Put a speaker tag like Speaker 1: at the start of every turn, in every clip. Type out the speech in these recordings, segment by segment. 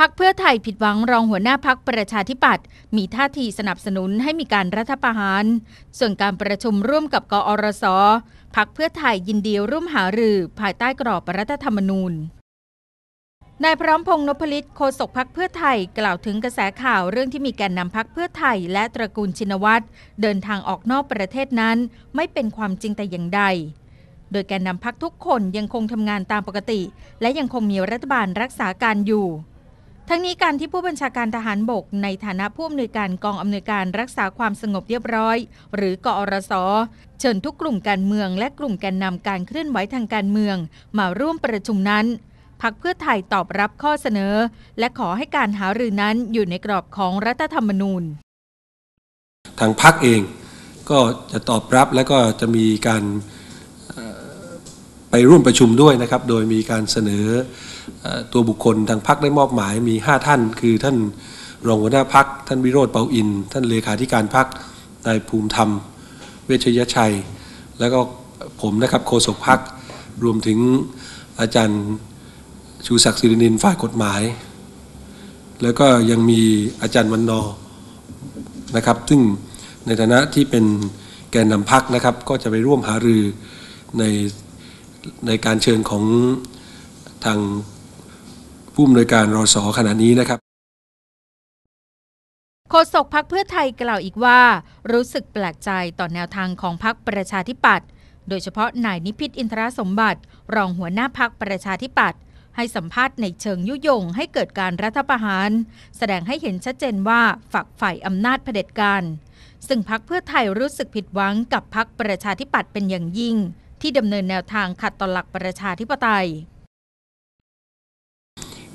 Speaker 1: พักเพื่อไทยผิดหวังรองหัวหน้าพักประชาธิปัตย์มีท่าทีสนับสนุนให้มีการรัฐประหาร ส่วนการประชุมร่วมกับกอรสพักเพื่อไทยยินดีร่วมหารือภายใต้กรอบรัฐธรรมนูญนายพร้อมพงษ์นพลิตโฆษกพักเพื่อไทยกล่าวถึงกระแสข่าวเรื่องที่มีแกนนำพักเพื่อไทยและตระกูลชินวัตรเดินทางออกนอกประเทศนั้นไม่เป็นความจริงแต่อย่างใด โดยแกนนำพักทุกคนยังคงทำงานตามปกติ และยังคงมีรัฐบาลรักษาการอยู่ ทั้งนี้การที่ผู้บัญชาการทหารบก ในฐานะผู้อำนวยการกองอำนวยการรักษาความสงบเรียบร้อย หรือกอรสเชิญทุกกลุ่มการเมืองและกลุ่มแกนนำการเคลื่อนไหวทางการเมือง มาร่วมประชุมนั้นพักเพื่อไทยตอบรับข้อเสนอ และขอให้การหารือนั้นอยู่ในกรอบของรัฐธรรมนูญ
Speaker 2: ทางพักเองก็จะตอบรับและก็จะมีการ ร่วมประชุมด้วยนะครับ โดยมีการเสนอตัวบุคคลทางพักได้มอบหมายมี 5 ท่าน คือท่านรองหัวหน้าพักท่านวิโรธเปาอิน ท่านเลขาธิการพักนายภูมิธรรม เวชยชัย แล้วก็ผมนะครับโฆษกพักรวมถึงอาจารย์ชูศักดิ์ศิรินินฝ่ายกฎหมาย แล้วก็ยังมีอาจารย์วันนอนะครับ ซึ่งในฐานะที่เป็นแกนนำพักนะครับ ก็จะไปร่วมหารือใน ในการเชิญของทางผู้อำนวยการรอสอขณะนี้นะครับ
Speaker 1: โฆษกพักเพื่อไทยกล่าวอีกว่า รู้สึกแปลกใจต่อแนวทางของพักประชาธิปัตย์โดยเฉพาะนายนิพิษอินทรสมบัติ รองหัวหน้าพักประชาธิปัตย์ให้สัมภาษณ์ในเชิงยุยงให้เกิดการรัฐประหาร แสดงให้เห็นชัดเจนว่าฝักใฝ่อำนาจเผด็จการ ซึ่งพักเพื่อไทยรู้สึกผิดหวังกับพักประชาธิปัตย์เป็นอย่างยิ่ง ที่ดำเนินแนวทางขัดต่อหลักประชาธิปไตย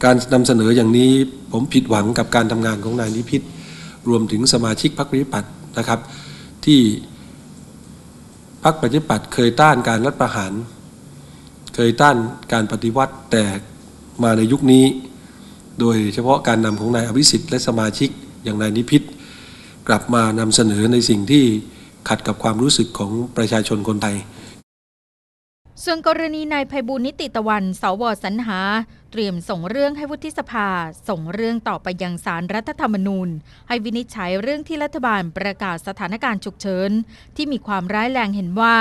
Speaker 2: การนำเสนออย่างนี้ผมผิดหวังกับการทำงานของนายนิพิษรวมถึงสมาชิกพรรคประชาธิปัตย์นะครับ ที่พรรคประชาธิปัตย์เคยต้านการรัฐประหาร เคยต้านการปฏิวัติแต่มาในยุคนี้ โดยเฉพาะการนำของนายอภิสิทธิ์และสมาชิกอย่างนายนิพิษกลับมานำเสนอในสิ่งที่ขัดกับความรู้สึกของประชาชนคนไทย
Speaker 1: ส่วนกรณีนายภัยบูลนิติตะวันสวสรรหา เตรียมส่งเรื่องให้วุฒิสภา ส่งเรื่องต่อไปยังสารรัฐธรรมนูญ ให้วินิจฉัยเรื่องที่รัฐบาลประกาศสถานการณ์ฉุกเฉินที่มีความร้ายแรงเห็นว่า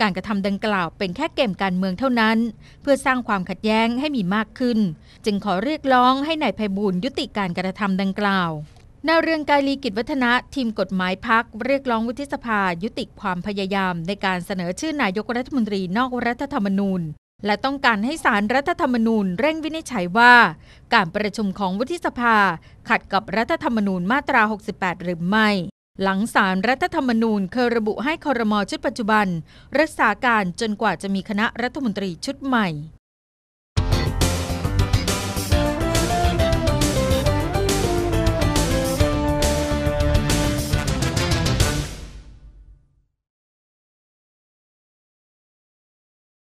Speaker 1: การกระทำดังกล่าวเป็นแค่เกมการเมืองเท่านั้น เพื่อสร้างความขัดแย้งให้มีมากขึ้น จึงขอเรียกร้องให้นายภัยบูลยุติการกระทำดังกล่าว นายเรืองกายลีกิจวัฒนะทีมกฎหมายพักเรียกร้องวุฒิสภายุติความพยายามในการเสนอชื่อนายกรัฐมนตรีนอกรัฐธรรมนูญ และต้องการให้สารรัฐธรรมนูญเร่งวินิจฉัยว่า การประชุมของวุฒิสภาขัดกับรัฐธรรมนูญมาตรา 68 หรือไม่ หลังสารรัฐธรรมนูญเคยระบุให้คอรมอชุดปัจจุบัน รักษาการจนกว่าจะมีคณะรัฐมนตรีชุดใหม่